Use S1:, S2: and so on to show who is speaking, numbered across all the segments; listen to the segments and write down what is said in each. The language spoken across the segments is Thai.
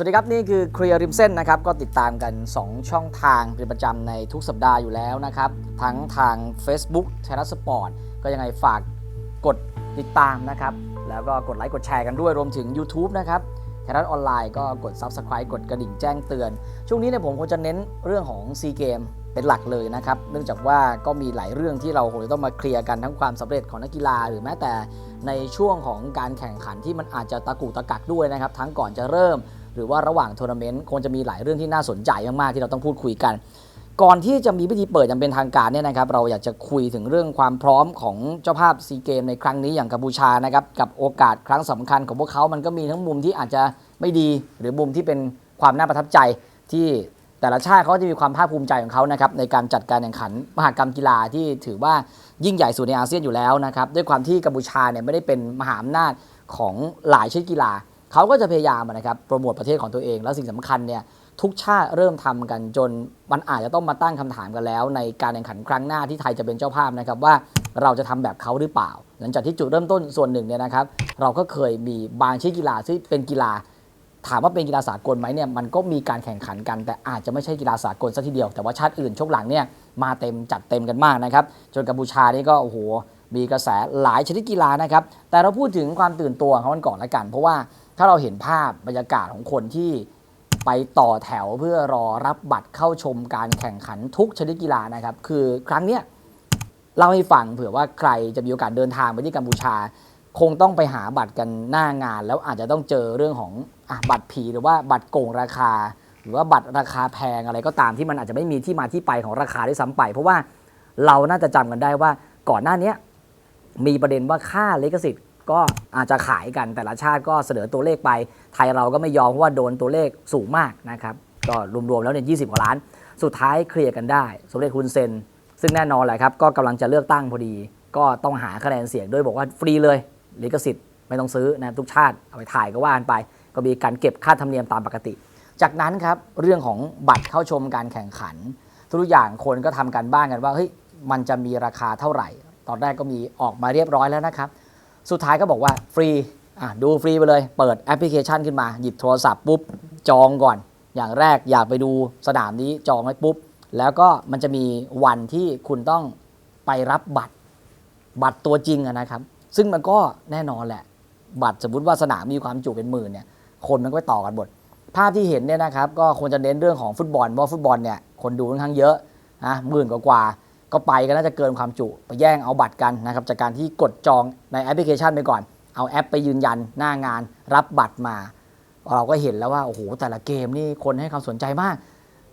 S1: วัสดีครับ นี่คือเคลียร์ริมเส้นนะครับ ก็ติดตามกัน 2 ช่องทางเป็นประจำในทุกสัปดาห์อยู่แล้วนะครับ ทั้งทาง Facebook ไทยรัฐสปอร์ตก็ยังไงฝากกดติดตามนะครับ แล้วก็กดไลค์กดแชร์กันด้วยรวมถึง YouTube นะครับไทยรัฐออนไลน์ก็กด Subscribe กดกระดิ่งแจ้งเตือน ช่วงนี้เนี่ยผมคงจะเน้นเรื่องของ SEA Games เป็นหลักเลยนะครับ เนื่องจากว่าก็มีหลายเรื่องที่เราคงจะต้องมาเคลียร์กันทั้งความสำเร็จของนักกีฬา หรือแม้แต่ในช่วงของการแข่งขันที่มันอาจจะตะกุกตะกักด้วยนะครับ ทั้งก่อนจะเริ่ม รือว่าระหว่างทัวร์นาเมนต์คงจะมีหลายเรื่องที่น่าสนใจมากๆที่เราต้องพูดคุยกัน ก่อนที่จะมีพิธีเปิดอย่างเป็นทางการเนี่ยนะครับเราอยากจะคุยถึงเรื่องความพร้อมของเจ้าภาพซีเกมในครั้งนี้อย่างกัมพูชานะครับกับโอกาสครั้งสำคัญของพวกเขา มันก็มีทั้งมุมที่อาจจะไม่ดี หรือมุมที่เป็นความน่าประทับใจที่แต่ละชาติเขาจะมีความภาคภูมิใจของเขานะครับในการจัดการแข่งขันมหากรรมกีฬาที่ถือว่ายิ่งใหญ่สุดในอาเซียนอยู่แล้วนะครับด้วยความที่กัมพูชาเนี่ยไม่ได้เป็นมหาอำนาจของหลายชนิดกีฬา เขาก็จะพยายามนะครับโปรโมทประเทศของตัวเอง แล้วสิ่งสำคัญเนี่ยทุกชาติเริ่มทำกันจนมันอาจจะต้องมาตั้งคำถามกันแล้ว ในการแข่งขันครั้งหน้าที่ไทยจะเป็นเจ้าภาพนะครับว่าเราจะทำแบบเขาหรือเปล่า หลังจากที่จุดเริ่มต้นส่วนหนึ่งเนี่ยนะครับ เราก็เคยมีบางชนิดกีฬาที่เป็นกีฬา ถามว่าเป็นกีฬาสากลไหมเนี่ยมันก็มีการแข่งขันกัน แต่อาจจะไม่ใช่กีฬาสากลซะทีเดียว แต่ว่าชาติอื่นช่วงหลังเนี่ยมาเต็มจัดเต็มกันมากนะครับจนกัมพูชานี่ก็โอ้โหมีกระแสหลายชนิดกีฬานะครับแต่เราพูดถึงความตื่นตัวของเขากันก่อนละกัน เพราะว่า ถ้าเราเห็นภาพบรรยากาศของคนที่ไปต่อแถวเพื่อรอรับบัตรเข้าชมการแข่งขันทุกชนิดกีฬานะครับ คือครั้งเนี้ยเล่าให้ฟังเผื่อว่าใครจะมีโอกาสเดินทางไปที่กัมพูชา คงต้องไปหาบัตรกันหน้างาน แล้วอาจจะต้องเจอเรื่องของอบัตรผีหรือว่าบัตรโกงราคา หรือว่าบัตรราคาแพงอะไรก็ตามที่มันอาจจะไม่มีที่มาที่ไปของราคาได้ซ้ำไป เพราะว่าเราน่าจะจำกันได้ว่าก่อนหน้าเนี้มีประเด็นว่าค่าลิขสิทธิ์ ก็อาจจะขายกันแต่ละชาติก็เสนอตัวเลขไป ไทยเราก็ไม่ยอมเพราะว่าโดนตัวเลขสูงมากนะครับก็รวมๆแล้วเนี่ยยีกว่าล้าน สุดท้ายเคลียร์กันได้ สมเด็จฮุนเซน ซึ่งแน่นอนแหละครับก็กำลังจะเลือกตั้งพอดี ก็ต้องหาคะแนนเสียงด้วยบอกว่าฟรีเลยลิขสิทธิ์ไม่ต้องซื้อนะทุกชาติเอาไปถ่ายก็ว่ากันไป ก็มีการเก็บค่าธรรมเนียมตามปกติ จากนั้นครับเรื่องของบัตรเข้าชมการแข่งขัน ทุกอย่างคนก็ทำกันบ้านกันว่าเฮ้ยมันจะมีราคาเท่าไหร่ ตอนแรกก็มีออกมาเรียบร้อยแล้วนะครับ สุดท้ายก็บอกว่าฟรีดูฟรีไปเลย เปิดแอปพลิเคชันขึ้นมา หยิบโทรศัพท์ปุ๊บ จองก่อน อย่างแรกอยากไปดูสนามนี้จองไว้ปุ๊บ แล้วก็มันจะมีวันที่คุณต้องไปรับบัตร บัตรตัวจริงนะครับ ซึ่งมันก็แน่นอนแหละ บัตรสมมติว่าสนามมีความจุเป็นหมื่นเนี่ย คนมันก็ไปต่อกันหมด ภาพที่เห็นเนี่ยนะครับ ก็ควรจะเน้นเรื่องของฟุตบอล เพราะฟุตบอลเนี่ยคนดูค่อนข้างเยอะนะหมื่นกว่าๆ ก็ไปก็น่าจะเกินความจุ ไปแย่งเอาบัตรกันนะครับจากการที่กดจองในแอปพลิเคชันไปก่อน เอาแอปไปยืนยันหน้างานรับบัตรมา เราก็เห็นแล้วว่าโอ้โหแต่ละเกมนี่คนให้ความสนใจมาก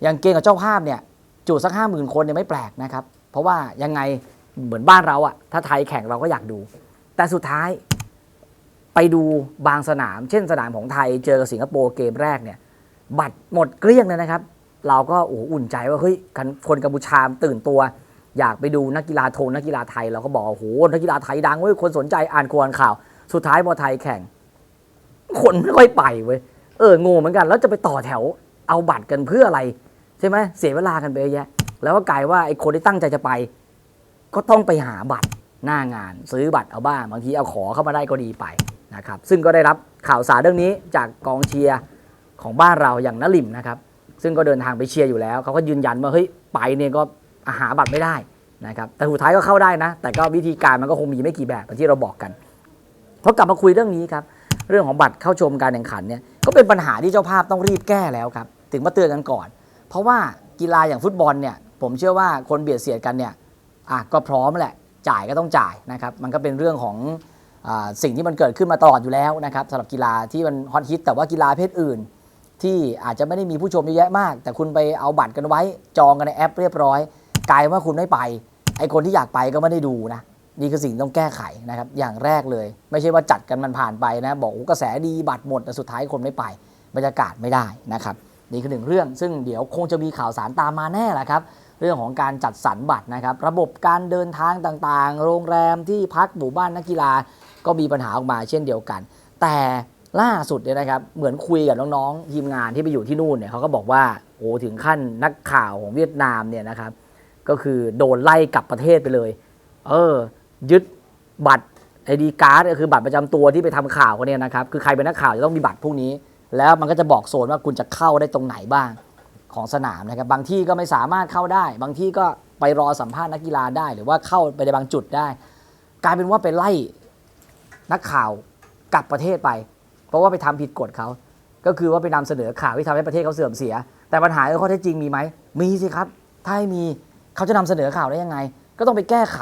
S1: อย่างเกมกับเจ้าภาพเนี่ยจุสักห้าหมื่นคนเนี่ยไม่แปลกนะครับ เพราะว่ายังไงเหมือนบ้านเราอะถ้าไทยแข่งเราก็อยากดู แต่สุดท้ายไปดูบางสนาม เช่นสนามของไทยเจอกับสิงคโปร์เกมแรกเนี่ยบัตรหมดเกลี้ยงเลยนะครับ เราก็โอ้โหอุ่นใจว่าเฮ้ยคนคนกัมพูชาตื่นตัว อยากไปดูนักกีฬาโทนนักกีฬาไทยเราก็บอกโอ้โหนักกีฬาไทยดังเว้ยคนสนใจอ่านควนข่าว สุดท้ายพอไทยแข่ง คนไม่ค่อยไปเว้ยเอองงเหมือนกัน แล้วจะไปต่อแถวเอาบัตรกันเพื่ออะไร ใช่ไหมเสียเวลากันไปเยอะแยะ แล้วก็กลายว่าไอ้คนที่ตั้งใจจะไป ก็ต้องไปหาบัตรหน้างาน ซื้อบัตรเอาบ้างบางทีเอาขอเข้ามาได้ก็ดีไปนะครับซึ่งก็ได้รับข่าวสารเรื่องนี้จากกองเชียร์ของบ้านเราอย่างนลิมนะครับ ซึ่งก็เดินทางไปเชียร์อยู่แล้วเขาก็ยืนยันว่าเฮ้ยไปเนี่ยก็ หาบัตรไม่ได้นะครับแต่สุดท้ายก็เข้าได้นะ แต่ก็วิธีการมันก็คงมีไม่กี่แบบที่เราบอกกันเพอกลับมาคุยเรื่องนี้ครับ เรื่องของบัตรเข้าชมการแข่งขันเนี่ยก็เป็นปัญหาที่เจ้าภาพต้องรีบแก้แล้วครับ ถึงมาเตือนกันก่อน เพราะว่ากีฬาอย่างฟุตบอลเนี่ย ผมเชื่อว่าคนเบียดเสียดกันเนี่ยอะก็พร้อมแหละ จ่ายก็ต้องจ่ายนะครับ มันก็เป็นเรื่องของอสิ่งที่มันเกิดขึ้นมาตลอดอยู่แล้วนะครับสำหรับกีฬาที่มันฮอตฮิตแต่ว่ากีฬาเพศอื่น ที่อาจจะไม่ได้มีผู้ชมเยอะแยะมาก แต่คุณไปเอาบัตรกันไว้จองกันในแอปเรียบร้อย กลายว่าคุณไม่ไป ไอคนที่อยากไปก็ไม่ได้ดูนะนี่คือสิ่งต้องแก้ไขนะครับ อย่างแรกเลย ไม่ใช่ว่าจัดกันมันผ่านไปนะ บอกกระแสดีบัตรหมดแต่สุดท้ายคนไม่ไปบรรยากาศไม่ได้นะครับนี่คือหนึ่งเรื่องซึ่งเดี๋ยวคงจะมีข่าวสารตามมาแน่แหละครับ เรื่องของการจัดสรรบัตรนะครับ ระบบการเดินทางต่างๆ โรงแรมที่พักหมู่บ้านนักกีฬา ก็มีปัญหาออกมาเช่นเดียวกัน แต่ล่าสุดเนี่ยนะครับเหมือนคุยกับน้องๆทีมงานที่ไปอยู่ที่นู่นเนี่ยเขาก็บอกว่าโอ้ถึงขั้นนักข่าวของเวียดนามเนี่ยนะครับ ก็คือโดนไล่กลับประเทศไปเลย เออ ยึดบัตรไอดีการ์ดก็คือบัตรประจำตัวที่ไปทำข่าวเขาเนี่ยนะครับ คือใครเป็นนักข่าวจะต้องมีบัตรพวกนี้ แล้วมันก็จะบอกโซนว่าคุณจะเข้าได้ตรงไหนบ้างของสนามนะครับ บางที่ก็ไม่สามารถเข้าได้ บางที่ก็ไปรอสัมภาษณ์นักกีฬาได้ หรือว่าเข้าไปในบางจุดได้ กลายเป็นว่าไปไล่นักข่าวกลับประเทศไป เพราะว่าไปทำผิดกฎเขา ก็คือว่าไปนำเสนอข่าวที่ทำให้ประเทศเขาเสื่อมเสีย แต่ปัญหาข้อเท็จจริงมีไหม มีสิครับ ถ้าไม่มี เขาจะนำเสนอข่าวได้ยังไง ก็ต้องไปแก้ไข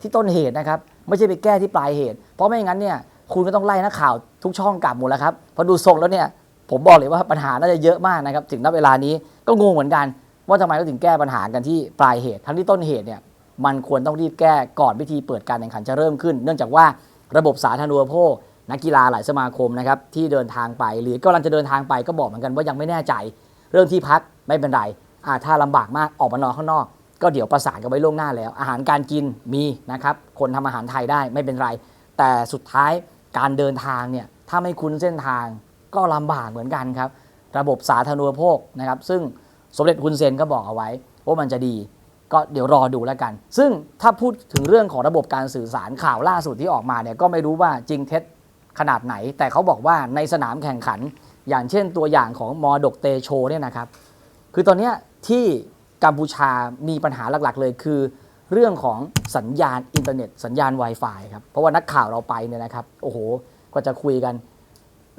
S1: ที่ต้นเหตุนะครับ ไม่ใช่ไปแก้ที่ปลายเหตุ เพราะไม่อย่างนั้นเนี่ยคุณก็ต้องไล่นักข่าวทุกช่องกลับหมดแล้วครับพอดูทรงแล้วเนี่ยผมบอกเลยว่าปัญหาน่าจะเยอะมากนะครับ ถึงณเวลานี้ก็งงเหมือนกัน ว่าทำไมเขาถึงแก้ปัญหากันที่ปลายเหตุ ทั้งที่ต้นเหตุเนี่ยมันควรต้องรีบแก้ก่อนพิธีเปิดการแข่งขันจะเริ่มขึ้น เนื่องจากว่าระบบสาธารณูปโภคนักกีฬาหลายสมาคมนะครับที่เดินทางไป หรือกำลังจะเดินทางไปก็บอกเหมือนกันว่ายังไม่แน่ใจ เรื่องที่พักไม่เป็นไรอ่าถ้าลำบากมากออกมานอนข้างนอก ก็เดี๋ยวประสานกันไว้ล่วงหน้าแล้ว อาหารการกินมีนะครับ คนทำอาหารไทยได้ไม่เป็นไร แต่สุดท้ายการเดินทางเนี่ยถ้าไม่คุ้นเส้นทางก็ลำบากเหมือนกันครับ ระบบสาธารณูปโภคนะครับ ซึ่งสมเด็จฮุนเซนก็บอกเอาไว้ว่ามันจะดี ก็เดี๋ยวรอดูแล้วกัน ซึ่งถ้าพูดถึงเรื่องของระบบการสื่อสารข่าวล่าสุดที่ออกมาเนี่ยก็ไม่รู้ว่าจริงเท็จขนาดไหน แต่เขาบอกว่าในสนามแข่งขัน อย่างเช่นตัวอย่างของมอดกเตโชเนี่ยนะครับ คือตอนนี้ที่ กัมพูชามีปัญหาหลักๆ เลยคือ เรื่องของสัญญาณอินเทอร์เน็ต สัญญาณ Wi-Fi ครับเพราะว่านักข่าวเราไปเนี่ยนะครับโอ้โหก็จะคุยกัน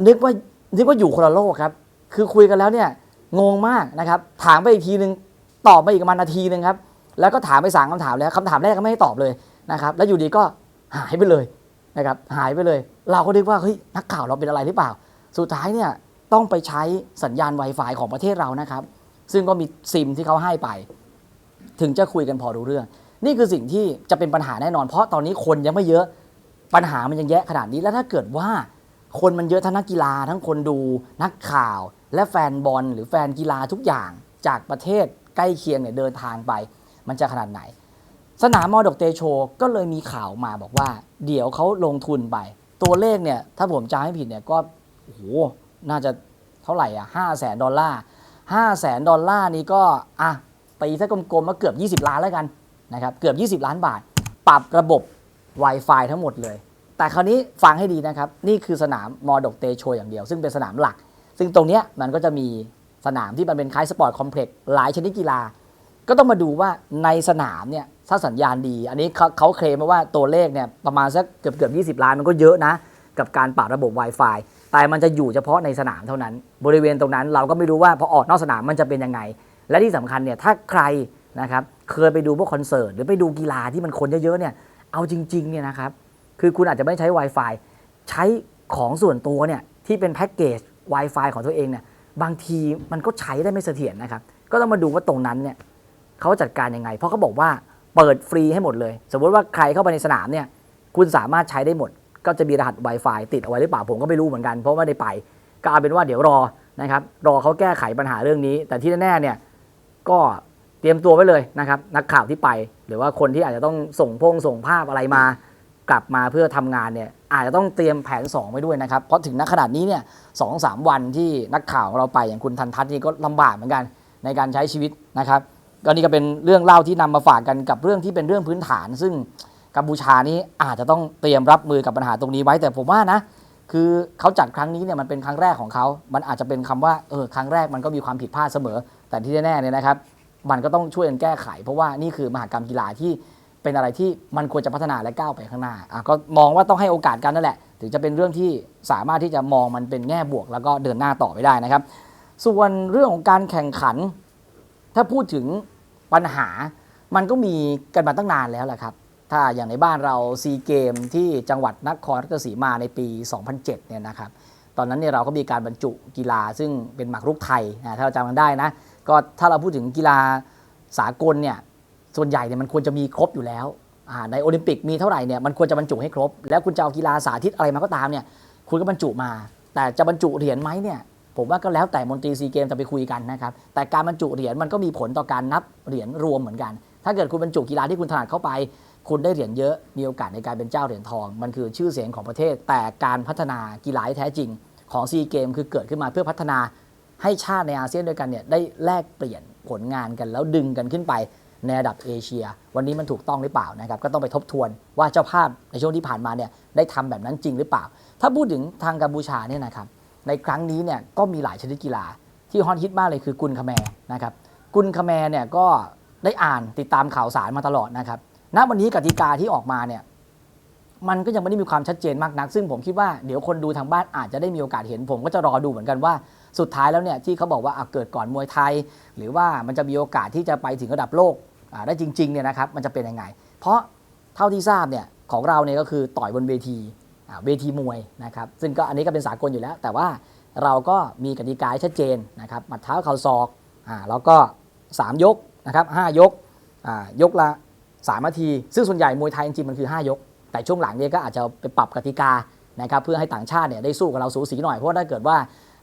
S1: นึกว่านึกว่าอยู่คนละโลกครับ คือคุยกันแล้วเนี่ยงงมากนะครับ ถามไปอีกทีนึงตอบไปอีกประมาณนาทีนึงครับแล้วก็ถามไปสามคำถามแล้วคำถามแรกก็ไม่ให้ตอบเลยนะครับ แล้วอยู่ดีก็หายไปเลยนะครับหายไปเลย เราก็นึกว่าเฮ้ยนักข่าวเราเป็นอะไรหรือเปล่า สุดท้ายเนี่ยต้องไปใช้สัญญาณ Wi-Fi ของประเทศเรานะครับ ซึ่งก็มีซิมที่เขาให้ไป ถึงจะคุยกันพอรู้เรื่อง นี่คือสิ่งที่จะเป็นปัญหาแน่นอน เพราะตอนนี้คนยังไม่เยอะปัญหามันยังแยะขนาดนี้แล้วถ้าเกิดว่าคนมันเยอะทั้งนักกีฬาทั้งคนดูนักข่าว และแฟนบอลหรือแฟนกีฬาทุกอย่างจากประเทศใกล้เคียงเนี่ยเดินทางไป มันจะขนาดไหน สนามมอดกเตโชก็เลยมีข่าวมาบอกว่า เดี๋ยวเขาลงทุนไป ตัวเลขเนี่ย ถ้าผมจำไม่ผิดเนี่ยก็โอ้โหน่าจะเท่าไหร่อะห้าแสนดอลลาร์ ห้าแสนดอลลาร์นี้ก็อะตีซะกลมๆมาเกือบ 20 ล้านแล้วกันนะครับเกือบ 20 ล้านบาท ปรับระบบ Wi-Fi ทั้งหมดเลย แต่คราวนี้ฟังให้ดีนะครับ นี่คือสนามมอดกเตโชอย่างเดียว ซึ่งเป็นสนามหลัก ซึ่งตรงเนี้ยมันก็จะมีสนามที่มันเป็นคล้ายสปอร์ตคอมเพล็กซ์หลายชนิดกีฬา ก็ต้องมาดูว่าในสนามเนี่ยถ้าสัญญาณดี อันนี้เขาเขาเคลมมาว่าตัวเลขเนี่ยประมาณสักเกือบเกือบ20 ล้านมันก็เยอะนะ กับการปรับระบบ Wi-Fi แต่มันจะอยู่เฉพาะในสนามเท่านั้น บริเวณตรงนั้นเราก็ไม่รู้ว่าพอออกนอกสนามมันจะเป็นยังไง และที่สำคัญเนี่ยถ้าใครนะครับเคยไปดูพวกคอนเสิร์ตหรือไปดูกีฬาที่มันคนเยอะๆเนี่ยเอาจริงๆเนี่ยนะครับคือคุณอาจจะไม่ใช้ Wi-Fi ใช้ของส่วนตัวเนี่ยที่เป็นแพ็กเกจ Wi-Fi ของตัวเองเนี่ยบางทีมันก็ใช้ได้ไม่เสถียรนะครับ ก็ต้องมาดูว่าตรงนั้นเนี่ยเขาจัดการยังไง เพราะเขาบอกว่าเปิดฟรีให้หมดเลย สมมติว่าใครเข้าไปในสนามเนี่ยคุณสามารถใช้ได้หมด ก็จะมีรหัส Wi-Fi ติดเอาไว้หรือเปล่าผมก็ไม่รู้เหมือนกัน เพราะว่าไม่ได้ไปก็เอาเป็นว่าเดี๋ยวรอนะครับรอเขาแก้ไขปัญหาเรื่องนี้ แต่ที่แน่ๆเนี่ยก็เตรียมตัวไว้เลยนะครับนักข่าวที่ไป หรือว่าคนที่อาจจะต้องส่งพงส่งภาพอะไรมา กลับมาเพื่อทำงานเนี่ยอาจจะต้องเตรียมแผน 2 ไว้ด้วยนะครับ เพราะถึงณขนาดนี้เนี่ยสองสามวันที่นักข่าวของเราไปอย่างคุณทันทัศน์นี่ก็ลำบากเหมือนกันในการใช้ชีวิตนะครับก็นี่ก็เป็นเรื่องเล่าที่นำมาฝากกันกับเรื่องที่เป็นเรื่องพื้นฐาน ซึ่ง กัมพูชานี้อาจจะต้องเตรียมรับมือกับปัญหาตรงนี้ไว้แต่ผมว่านะคือเขาจัดครั้งนี้เนี่ยมันเป็นครั้งแรกของเขา มันอาจจะเป็นคำว่าเออครั้งแรกมันก็มีความผิดพลาดเสมอ แต่ที่แน่ๆเนี่ยนะครับ มันก็ต้องช่วยกันแก้ไข เพราะว่านี่คือมหากรรมกีฬาที่เป็นอะไรที่มันควรจะพัฒนาและก้าวไปข้างหน้าอะก็มองว่าต้องให้โอกาสกันนั่นแหละ ถึงจะเป็นเรื่องที่สามารถที่จะมองมันเป็นแง่บวก แล้วก็เดินหน้าต่อไปได้นะครับ ส่วนเรื่องของการแข่งขัน ถ้าพูดถึงปัญหา มันก็มีกันมาตั้งนานแล้วแหละครับ ถ้าอย่างในบ้านเราซีเกมที่จังหวัดนครราชสีมาในปี 2007 เนี่ยนะครับ ตอนนั้นเนี่ยเราก็มีการบรรจุกีฬาซึ่งเป็นหมากรุกไทยนะถ้าเราจำกันได้นะ ก็ถ้าเราพูดถึงกีฬาสากลเนี่ย ส่วนใหญ่เนี่ยมันควรจะมีครบอยู่แล้ว ในโอลิมปิกมีเท่าไหร่เนี่ยมันควรจะบรรจุให้ครบ แล้วคุณจะเอากีฬาสาธิตอะไรมาก็ตามเนี่ย คุณก็บรรจุมา แต่จะบรรจุเหรียญไหมเนี่ย ผมว่าก็แล้วแต่มนตรีซีเกมจะไปคุยกันนะครับ แต่การบรรจุเหรียญมันก็มีผลต่อการนับเหรียญรวมเหมือนกัน ถ้าเกิดคุณบรรจุกีฬาที่คุณถนัดเข้าไป คุณได้เหรียญเยอะมีโอกาสในการเป็นเจ้าเหรียญทอง มันคือชื่อเสียงของประเทศ แต่การพัฒนากีฬาแท้จริงของซีเกมคือเกิดขึ้นมาเพื่อพัฒนาให้ชาติในอาเซียนด้วยกันเนี่ยได้แลกเปลี่ยนผลงานกันแล้วดึงกันขึ้นไปในระดับเอเชีย วันนี้มันถูกต้องหรือเปล่านะครับก็ต้องไปทบทวนว่าเจ้าภาพในช่วงที่ผ่านมาเนี่ยได้ทำแบบนั้นจริงหรือเปล่า ถ้าพูดถึงทางกัมพูชาเนี่ยนะครับในครั้งนี้เนี่ยก็มีหลายชนิดกีฬาที่ฮอตฮิตมากเลยคือกุนคาแมร์นะครับกุนคาแมร์เนี่ยก็ได้อ่านติดตามข่าวสารมาตลอดนะครับ ณวันนี้กติกาที่ออกมาเนี่ยมันก็ยังไม่ได้มีความชัดเจนมากนัก ซึ่งผมคิดว่าเดี๋ยวคนดูทางบ้านอาจจะได้มีโอกาสเห็นผมก็จะรอดูเหมือนกันว่าสุดท้ายแล้วเนี่ยที่เขาบอกว่าเกิดก่อนมวยไทย หรือว่ามันจะมีโอกาสที่จะไปถึงระดับโลกได้จริงๆเนี่ยนะครับมันจะเป็นยังไง เพราะเท่าที่ทราบเนี่ยของเราเนี่ยก็คือต่อยบนเวทีเวทีมวยนะครับซึ่งก็อันนี้ก็เป็นสากลอยู่แล้ว แต่ว่าเราก็มีกติกาชัดเจนนะครับหมัดเท้าเข่าศอกอแล้วก็ 3 ยกนะครับ5ยกยกละ 3นาที ซึ่งส่วนใหญ่มวยไทยจริงๆมันคือ 5 ยก แต่ช่วงหลังเนี่ยก็อาจจะไปปรับกติกานะครับเพื่อให้ต่างชาติเนี่ยได้สู้กับเราสูสีหน่อยเพราะว่าถ้าเกิดว่า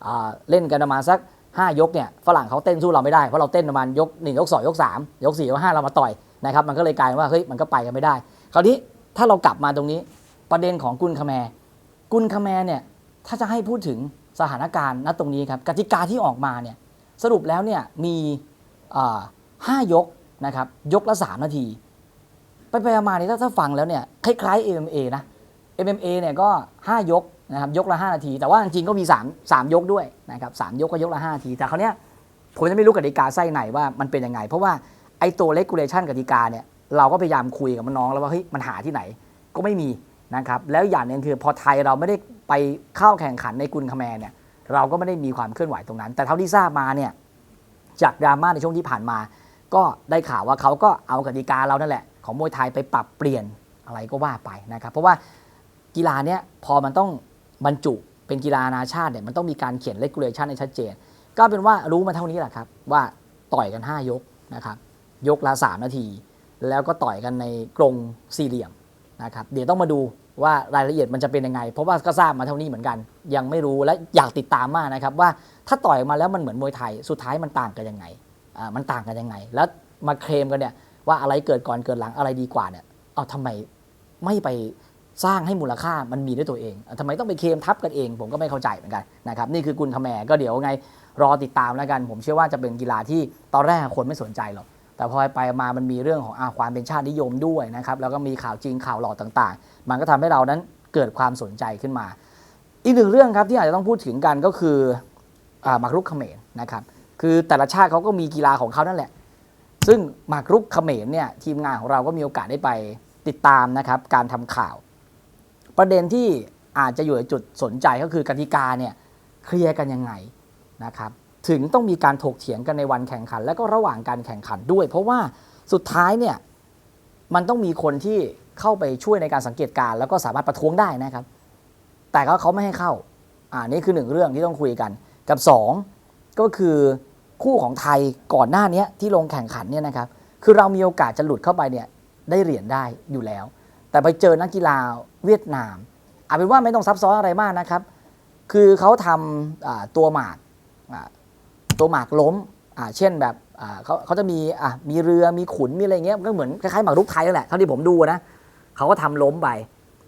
S1: อ่าเล่นกันประมาณสัก 5 ยกเนี่ยฝรั่งเขาเต้นสู้เราไม่ได้เพราะเราเต้นประมาณยก1ยก2ยก3ยก4ยก5เรามาต่อยนะครับมันก็เลยกลายว่าเฮ้ยมันก็ไปกันไม่ได้ คราวนี้ถ้าเรากลับมาตรงนี้ประเด็นของกุนคาแมกุนคาแมเนี่ยถ้าจะให้พูดถึงสถานการณ์ณตรงนี้ครับกติกาที่ออกมาเนี่ยสรุปแล้วเนี่ยมีห้ายกนะครับยกละ 3 นาที ไปไปมาๆนี่ถ้าถ้าฟังแล้วเนี่ยคล้ายๆ MMA นะ MMA เนี่ยก็ 5 ยกนะครับยกละ 5 นาที แต่ว่าจริงๆก็มี 3 3 ยกด้วยนะครับสามยกก็ยกละ 5 นาที แต่คราวเนี้ยผมจะไม่รู้กติกาไส้ไหนว่ามันเป็นยังไง เพราะว่าไอ้ตัว regulation กติกาเนี่ยเราก็พยายามคุยกับน้องแล้วว่าเฮ้ยมันหาที่ไหนก็ไม่มีนะครับแล้วอย่างนึงคือพอไทยเราไม่ได้ไปเข้าแข่งขันในกุนคาแมร์เนี่ยเราก็ไม่ได้มีความเคลื่อนไหวตรงนั้น แต่เท่าที่ทราบมาเนี่ยจากดราม่าในช่วงที่ผ่านมา ก็ได้ข่าวว่าเขาก็เอากติกาเรานั่นแหละ ของมวยไทยไปปรับเปลี่ยนอะไรก็ว่าไปนะครับ เพราะว่ากีฬาเนี้ยพอมันต้องบรรจุเป็นกีฬานาชาติเนี่ยมันต้องมีการเขียนเลกูเลชันให้ชัดเจน ก็เป็นว่ารู้มาเท่านี้แหละครับ ว่าต่อยกัน 5 ยกนะครับ ยกละ 3 นาที แล้วก็ต่อยกันในกรงสี่เหลี่ยมนะครับเดี๋ยวต้องมาดูว่ารายละเอียดมันจะเป็นยังไง เพราะว่าก็ทราบมาเท่านี้เหมือนกัน ยังไม่รู้และอยากติดตามมากนะครับ ว่าถ้าต่อยมาแล้วมันเหมือนมวยไทย สุดท้ายมันต่างกันยังไงอ่ามันต่างกันยังไง แล้วมาเคลมกันเนี่ย ว่าอะไรเกิดก่อนเกิดหลังอะไรดีกว่าเนี่ยเอาทำไมไม่ไปสร้างให้มูลค่ามันมีด้วยตัวเองอะทำไมต้องไปเคลมทับกันเอง ผมก็ไม่เข้าใจเหมือนกันนะครับนี่คือกุลคแมก็เดี๋ยวไงรอติดตามแล้วกัน ผมเชื่อว่าจะเป็นกีฬาที่ตอนแรกคนไม่สนใจหรอกแต่พอไปมามันมีเรื่องของอาความเป็นชาตินิยมด้วยนะครับแล้วก็มีข่าวจริงข่าวหลอกต่างๆ มันก็ทำให้เรานั้นเกิดความสนใจขึ้นมา อีกหนึ่งเรื่องครับที่อาจจะต้องพูดถึงกันก็คืออมารุกเขมรนะครับคือแต่ละชาติเขาก็มีกีฬาของเขานั่นแหละ ซึ่งหมากรุกเขมรเนี่ยทีมงานของเราก็มีโอกาสได้ไปติดตามนะครับการทำข่าว ประเด็นที่อาจจะอยู่ในจุดสนใจก็คือกติกาเนี่ยเคลียร์กันยังไงนะครับถึงต้องมีการถกเถียงกันในวันแข่งขัน และก็ระหว่างการแข่งขันด้วย เพราะว่าสุดท้ายเนี่ยมันต้องมีคนที่เข้าไปช่วยในการสังเกตการ แล้วก็สามารถประท้วงได้นะครับ แต่ก็เขาไม่ให้เข้าอ่านี่คือหนึ่งเรื่องที่ต้องคุยกันกับสองก็คือ คู่ของไทยก่อนหน้านี้ที่ลงแข่งขันเนี่ยนะครับ คือเรามีโอกาสจะหลุดเข้าไปเนี่ยได้เหรียญได้อยู่แล้ว แต่ไปเจอนักกีฬาเวียดนามเอาเป็นว่าไม่ต้องซับซ้อนอะไรมากนะครับ คือเขาทำตัวหมากตัวหมากล้มเช่นแบบเขาเขาจะมีะมีเรือมีขุนมีอะไรเงี้ยก็เหมือนคล้ายๆหมากรุกไทยนั่นแหละเท่าที่ผมดูนะเขาก็ทำล้มไป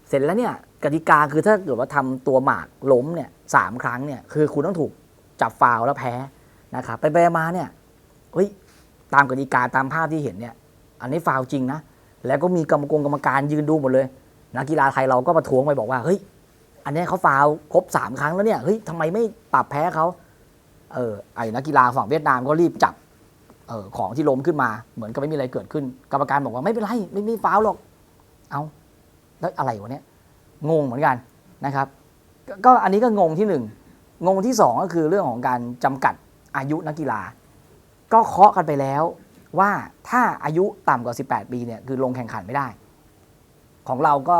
S1: เสร็จแล้วเนี่ยกติกาคือถ้าเกิดว่าทำตัวหมากล้มเนี่ยสามครั้งเนี่ยคือคุณต้องถูกจับฟาวแล้วแพ้ นะครับไปไปมาเนี่ยเฮ้ยตามกติกาตามภาพที่เห็นเนี่ย อันนี้ฟาวจริงนะ แล้วก็มีกรรมกรกรรมการยืนดูหมดเลยนักกีฬาไทยเราก็ประท้วงไปบอกว่าเฮ้ยอันนี้เขาฟาวครบสามครั้งแล้วเนี่ยเฮ้ยทำไมไม่ปรับแพ้เขาเออไอ้นักกีฬาฝั่งเวียดนามก็รีบจับเออของที่ล้มขึ้นมา เหมือนกับไม่มีอะไรเกิดขึ้น กรรมการบอกว่าไม่เป็นไรไม่มีฟาวหรอก เอาแล้วอะไรวะเนี่ยงงเหมือนกันนะครับกก็อันนี้ก็งงที่หนึ่งงงที่สองก็คือเรื่องของการจำกัด อายุนักกีฬา ก็เคาะกันไปแล้วว่าถ้าอายุต่ำกว่า 18 ปีเนี่ยคือลงแข่งขันไม่ได้ ของเราก็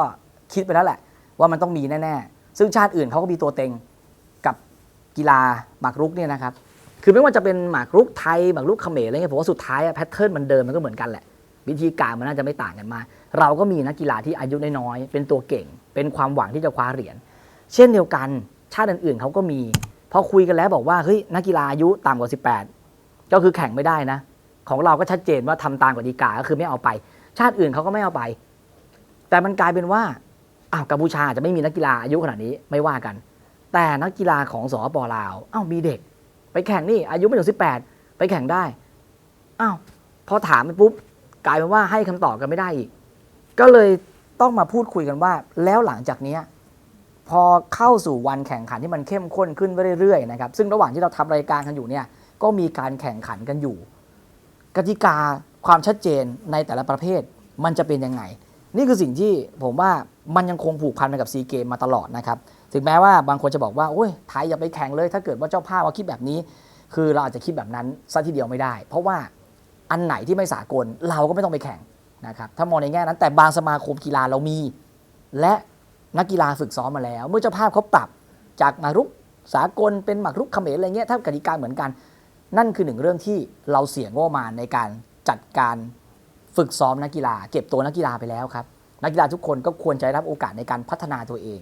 S1: คิดไปแล้วแหละ ว่ามันต้องมีแน่ๆ ซึ่งชาติอื่นเขาก็มีตัวเต็งกับกีฬาหมากรุกเนี่ยนะครับ คือไม่ว่าจะเป็นหมากรุกไทยหมากรุกเขมรอะไรเงี้ยผมว่าสุดท้ายแพทเทิร์นมันเดิมมันก็เหมือนกันแหละ วิธีการมันน่าจะไม่ต่างกันมา เราก็มีนักกีฬาที่อายุน้อยๆเป็นตัวเก่ง เป็นความหวังที่จะคว้าเหรียญเช่นเดียวกันชาติอื่นๆเขาก็มี พอคุยกันแล้วบอกว่าเฮ้ยนักกีฬาอายุต่ำกว่า 18 ก็คือแข่งไม่ได้นะ ของเราก็ชัดเจนว่าทำตามกติกาก็คือไม่เอาไป ชาติอื่นเขาก็ไม่เอาไป แต่มันกลายเป็นว่าอ้าวกัมพูชาจะไม่มีนักกีฬาอายุขนาดนี้ไม่ว่ากัน แต่นักกีฬาของสปปลาวอ้าวมีเด็ก ไปแข่งนี่อายุไม่ถึง 18 ไปแข่งได้อ้าวพอถามไปปุ๊บกลายเป็นว่าให้คำตอบกันไม่ได้อีก ก็เลยต้องมาพูดคุยกันว่า แล้วหลังจากเนี้ย พอเข้าสู่วันแข่งขันที่มันเข้มข้นขึ้นเรื่อยๆนะครับซึ่งระหว่างที่เราทำรายการกันอยู่เนี่ยก็มีการแข่งขันกันอยู่ กติกาความชัดเจนในแต่ละประเภทมันจะเป็นยังไง นี่คือสิ่งที่ผมว่ามันยังคงผูกพันไปกับซีเกมมาตลอดนะครับถึงแม้ว่าบางคนจะบอกว่าโอ้ยไทยอย่าไปแข่งเลย ถ้าเกิดว่าเจ้าภาพว่าคิดแบบนี้ คือเราอาจจะคิดแบบนั้นซะทีเดียวไม่ได้ เพราะว่าอันไหนที่ไม่สากลเราก็ไม่ต้องไปแข่งนะครับถ้ามองในแง่นั้นแต่บางสมาคมกีฬาเรามี และ นักกีฬาฝึกซ้อมมาแล้ว เมื่อเจ้าภาพเขาปรับจากมารุกสากลเป็นหมากรุกเขมรอะไรเงี้ยถ้ากติกาเหมือนกัน นั่นคือหนึ่งเรื่องที่เราเสียงบประมาณในการจัดการฝึกซ้อมนักกีฬา เก็บตัวนักกีฬาไปแล้วครับนักกีฬาทุกคนก็ควรจะได้รับโอกาสในการพัฒนาตัวเอง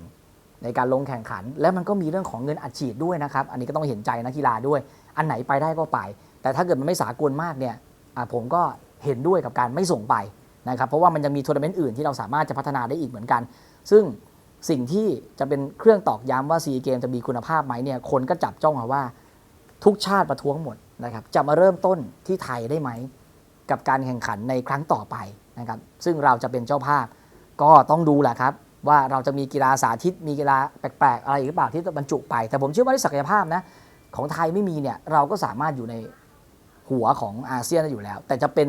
S1: ในการลงแข่งขัน และมันก็มีเรื่องของเงินอัดฉีดด้วยนะครับ อันนี้ก็ต้องเห็นใจนักกีฬาด้วย อันไหนไปได้ก็ไป แต่ถ้าเกิดมันไม่สากลมากเนี่ยผมก็เห็นด้วยกับการไม่ส่งไปนะครับเพราะว่ามันยังมีทัวร์นาเมนต์อื่นที่เราสามารถจะพัฒนาได้อีกเหมือนกัน ซึ่ง สิ่งที่จะเป็นเครื่องตอกย้ำว่าซีเกมจะมีคุณภาพไหมเนี่ยคนก็จับจ้องมาว่าทุกชาติประท้วงหมดนะครับจะมาเริ่มต้นที่ไทยได้ไหม กับการแข่งขันในครั้งต่อไปนะครับซึ่งเราจะเป็นเจ้าภาพ ก็ต้องดูแหละครับ ว่าเราจะมีกีฬาสาธิต มีกีฬาแปลกๆ อะไรหรือเปล่าที่จะบรรจุไป แต่ผมเชื่อว่าด้วยศักยภาพนะของไทยไม่มีเนี่ยเราก็สามารถอยู่ในหัวของอาเซียนได้อยู่แล้ว แต่จะเป็น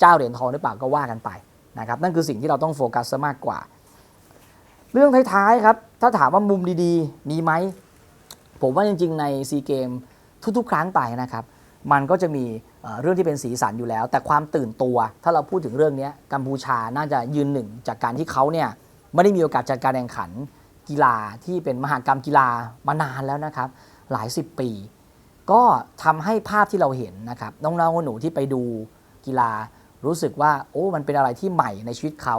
S1: เจ้าเหรียญทองหรือเปล่าก็ว่ากันไปนะครับนั่นคือสิ่งที่เราต้องโฟกัสมากกว่า เรื่องท้ายๆครับ ถ้าถามว่ามุมดีๆ มีไหม ผมว่าจริงๆ ในซีเกมทุกๆ ครั้งไปนะครับ มันก็จะมีเรื่องที่เป็นสีสันอยู่แล้ว แต่ความตื่นตัว ถ้าเราพูดถึงเรื่องนี้กัมพูชาน่าจะยืนหนึ่งจากการที่เขาเนี่ยไม่ได้มีโอกาสจัดการแข่งขันกีฬาที่เป็นมหากรรมกีฬามานานแล้วนะครับ หลายสิบปี ก็ทำให้ภาพที่เราเห็นนะครับน้องๆหนูที่ไปดูกีฬารู้สึกว่าโอ้มันเป็นอะไรที่ใหม่ในชีวิตเขา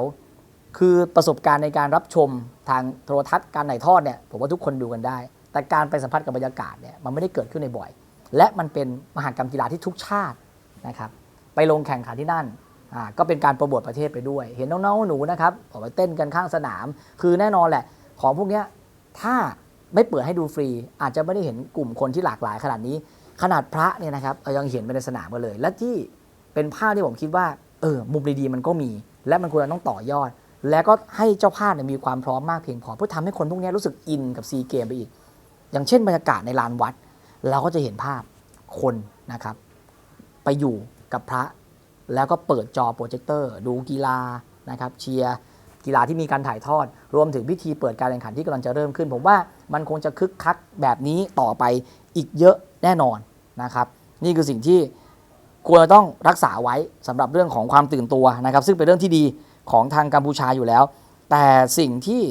S1: คือประสบการณ์ในการรับชมทางโทรทัศน์การถ่ายทอดเนี่ยผมว่าทุกคนดูกันได้ แต่การไปสัมผัสกับบรรยากาศเนี่ยมันไม่ได้เกิดขึ้นในบ่อย และมันเป็นมหากรรมกีฬาที่ทุกชาตินะครับไปลงแข่งขันที่นั่นอ่าก็เป็นการโปรโมทประเทศไปด้วย เห็นน้องๆหนูนะครับออกไปเต้นกันข้างสนาม คือแน่นอนแหละ ของพวกนี้ถ้าไม่เปิดให้ดูฟรี อาจจะไม่ได้เห็นกลุ่มคนที่หลากหลายขนาดนี้ ขนาดพระเนี่ยนะครับเรายังเห็นไปในสนามกันเลย และที่เป็นภาพที่ผมคิดว่าเออมุมดีๆมันก็มี และมันควรจะต้องต่อยอด แล้วก็ให้เจ้าภาพมีความพร้อมมากเพียงพอเพื่อทำให้คนพวกนี้รู้สึกอินกับซีเกมไปอีก อย่างเช่นบรรยากาศในลานวัด เราก็จะเห็นภาพคนนะครับ ไปอยู่กับพระ แล้วก็เปิดจอโปรเจคเตอร์ ดูกีฬานะครับเชียร์กีฬาที่มีการถ่ายทอด รวมถึงพิธีเปิดการแข่งขันที่กำลังจะเริ่มขึ้น ผมว่ามันคงจะคึกคักแบบนี้ต่อไปอีกเยอะแน่นอนนะครับ นี่คือสิ่งที่ควรจะต้องรักษาไว้สำหรับเรื่องของความตื่นตัวนะครับ ซึ่งเป็นเรื่องที่ดี ของทางกัมพูชาอยู่แล้ว แต่สิ่งที่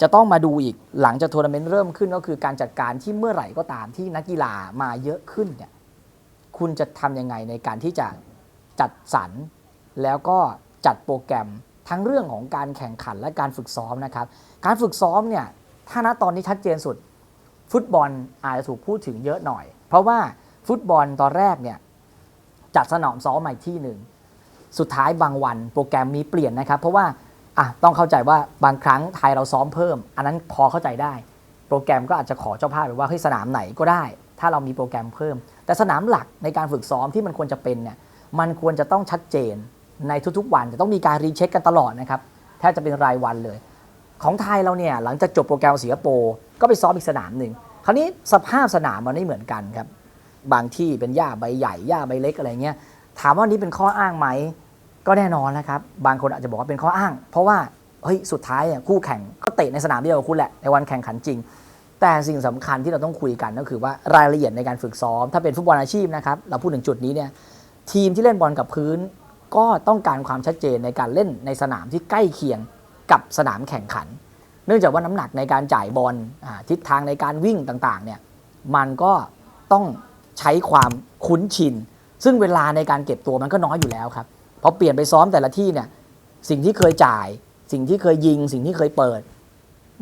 S1: จะต้องมาดูอีกหลังจากทัวร์นาเมนต์เริ่มขึ้นก็คือการจัดการที่เมื่อไหร่ก็ตามที่นักกีฬามาเยอะขึ้นเนี่ยคุณจะทำยังไงในการที่จะจัดสรร แล้วก็จัดโปรแกรมทั้งเรื่องของการแข่งขันและการฝึกซ้อมนะครับ การฝึกซ้อมเนี่ยถ้าณตอนนี้ชัดเจนสุด ฟุตบอลอาจจะถูกพูดถึงเยอะหน่อย เพราะว่าฟุตบอลตอนแรกเนี่ยจัดสนามซ้อมมาอีกที่หนึ่ง สุดท้ายบางวันโปรแกรมมีเปลี่ยนนะครับ เพราะว่าอะต้องเข้าใจว่าบางครั้งไทยเราซ้อมเพิ่ม อันนั้นพอเข้าใจได้ โปรแกรมก็อาจจะขอเจ้าภาพไปว่าเฮ้ยสนามไหนก็ได้ ถ้าเรามีโปรแกรมเพิ่ม แต่สนามหลักในการฝึกซ้อมที่มันควรจะเป็นเนี่ยมันควรจะต้องชัดเจนในทุกๆวันจะต้องมีการรีเช็คกันตลอดนะครับแทบจะเป็นรายวันเลย ของไทยเราเนี่ยหลังจากจบโปรแกรมสิงคโปร์ก็ไปซ้อมอีกสนามหนึ่งคราวนี้สภาพสนามมันไม่เหมือนกันครับบางที่เป็นหญ้าใบใหญ่หญ้าใบเล็กอะไรเงี้ยถามว่านี้เป็นข้ออ้างไหม ก็แน่นอนนะครับ บางคนอาจจะบอกว่าเป็นข้ออ้าง เพราะว่าเฮ้ยสุดท้ายคู่แข่งก็เตะในสนามเดียวกับคุณแหละในวันแข่งขันจริง แต่สิ่งสำคัญที่เราต้องคุยกันก็คือว่ารายละเอียดในการฝึกซ้อม ถ้าเป็นฟุตบอลอาชีพนะครับเราพูดถึงจุดนี้เนี่ยทีมที่เล่นบอลกับพื้น ก็ต้องการความชัดเจนในการเล่นในสนามที่ใกล้เคียงกับสนามแข่งขัน เนื่องจากว่าน้ำหนักในการจ่ายบอลทิศทางในการวิ่งต่างๆเนี่ยมันก็ต้องใช้ความคุ้นชิน ซึ่งเวลาในการเก็บตัวมันก็น้อยอยู่แล้วครับ อเปลี่ยนไปซ้อมแต่ละที่เนี่ย สิ่งที่เคยจ่าย สิ่งที่เคยยิง สิ่งที่เคยเปิด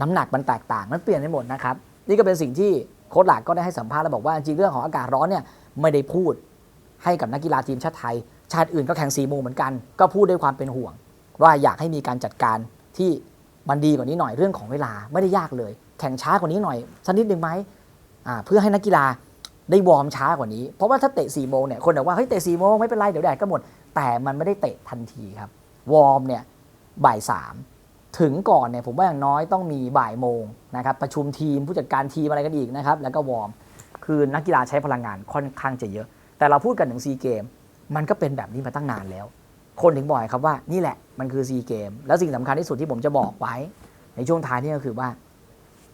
S1: น้ำหนักมันแตกต่างมันเปลี่ยนไปหมดนะครับ นี่ก็เป็นสิ่งที่โค้ชหลักก็ได้ให้สัมภาษณ์แล้วบอกว่าจริงเรื่องของอากาศร้อนเนี่ยไม่ได้พูดให้กับนักกีฬาทีมชาติไทย ชาติอื่นก็แข่งสี่โมงเหมือนกัน ก็พูดด้วยความเป็นห่วง ว่าอยากให้มีการจัดการที่มันดีกว่านี้หน่อยเรื่องของเวลาไม่ได้ยากเลย แข่งช้ากว่านี้หน่อยสักนิดหนึ่งไหมเพื่อให้นักกีฬาได้วอร์มช้ากว่านี้ เพราะว่าถ้าเตะ4ี่โมงเนี่ยคนบอกว่าเฮ้ยเตะ4ี่โมงไม่เป็นไรเดี๋ยวแดดก็หมด แต่มันไม่ได้เตะทันทีครับ วอร์มเนี่ยบ่ายสามถึงก่อนเนี่ยผมว่าอย่างน้อยต้องมีบ่ายโมงนะครับประชุมทีมผู้จัดการทีมอะไรกันอีกนะครับ แล้วก็วอร์มคือนักกีฬาใช้พลังงานค่อนข้างจะเยอะ แต่เราพูดกันถึงซีเกม มันก็เป็นแบบนี้มาตั้งนานแล้ว คนถึงบอกครับว่านี่แหละมันคือซีเกม แล้วสิ่งสำคัญที่สุดที่ผมจะบอกไว้ ในช่วงท้ายนี่ก็คือว่า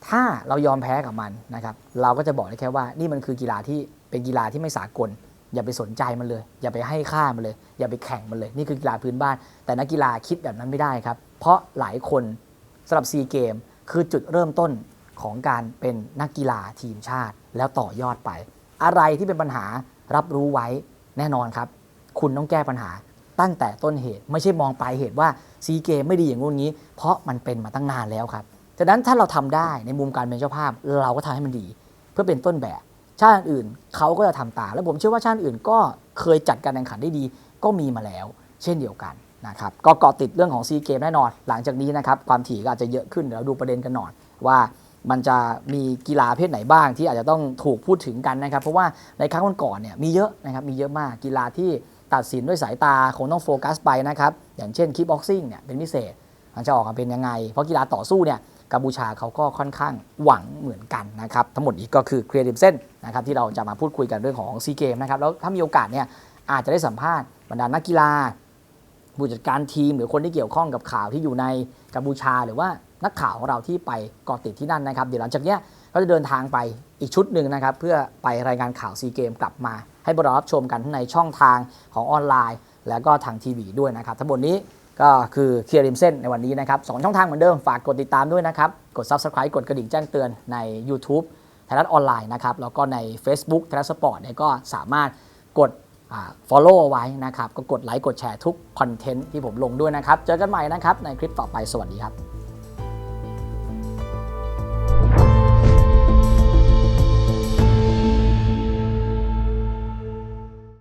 S1: ถ้าเรายอมแพ้กับมันนะครับ เราก็จะบอกได้แค่ว่านี่มันคือกีฬาที่เป็นกีฬาที่ไม่สากล อย่าไปสนใจมันเลย อย่าไปให้ค่ามันเลย อย่าไปแข่งมันเลย นี่คือกีฬาพื้นบ้าน แต่นักกีฬาคิดแบบนั้นไม่ได้ครับ เพราะหลายคนสำหรับซีเกมคือจุดเริ่มต้นของการเป็นนักกีฬาทีมชาติ แล้วต่อยอดไป อะไรที่เป็นปัญหารับรู้ไว้แน่นอนครับ คุณต้องแก้ปัญหาตั้งแต่ต้นเหตุ ไม่ใช่มองปลายเหตุว่าซีเกมไม่ดีอย่างงู้นงี้ เพราะมันเป็นมาตั้งนานแล้วครับฉะนั้นถ้าเราทำได้ในมุมการเป็นเจ้าภาพ เราก็ทำให้มันดี เพื่อเป็นต้นแบบ ชาติอื่นเขาก็จะทำตามแล้วผมเชื่อว่าชาติอื่นก็เคยจัดการแข่งขันได้ดี ก็มีมาแล้ว เช่นเดียวกันนะครับก็เกาะติดเรื่องของซีเกมแน่นอน หลังจากนี้นะครับความถี่ก็อาจจะเยอะขึ้นเดี๋ยวดูประเด็นกันหน่อยว่ามันจะมีกีฬาประเพศไหนบ้างที่อาจจะต้องถูกพูดถึงกันนะครับ เพราะว่าในครั้งก่อนเนี่ยมีเยอะนะครับมีเยอะมากกีฬาที่ตัดสินด้วยสายตาคงต้องโฟกัสไปนะครับอย่างเช่นคิกบ็อกซิ่งเนี่ยเป็นพิเศษมันจะออกมาเป็นยังไง เพราะกีฬาต่อสู้เนี่ย กัมพูชาเขาก็ค่อนข้างหวังเหมือนกันนะครับ ทั้งหมดนี้ก็คือเคลียร์ริมเส้นนะครับที่เราจะมาพูดคุยกันเรื่องของซีเกมนะครับแล้วถ้ามีโอกาสเนี่ยอาจจะได้สัมภาษณ์บรรดานักกีฬาผู้จัดการทีมหรือคนที่เกี่ยวข้องกับข่าวที่อยู่ในกัมพูชา หรือว่านักข่าวของเราที่ไปเกาะติดที่นั่นนะครับ เดี๋ยวหลังจากเนี้ยก็จะเดินทางไปอีกชุดหนึ่งนะครับ เพื่อไปรายงานข่าวซีเกมกลับมา ให้พวกเรารับชมกันในช่องทางของออนไลน์ แล้วก็ทางทีวีด้วยนะครับทั้งหมดนี้ ก็คือเคลียร์ริมเส้นในวันนี้นะครับสองช่องทางเหมือนเดิมฝากกดติดตามด้วยนะครับ กด Subscribe กดกระดิ่งแจ้งเตือนใน YouTube ไทยรัฐออนไลน์นะครับ แล้วก็ใน Facebook ไทยรัฐสปอร์ตเนี่ยก็สามารถกดอ่า follow เอาไว้นะครับ ก็กดไลค์กดแชร์ทุกคอนเทนต์ที่ผมลงด้วยนะครับ เจอกันใหม่นะครับในคลิปต่อไปสวัสดีครับ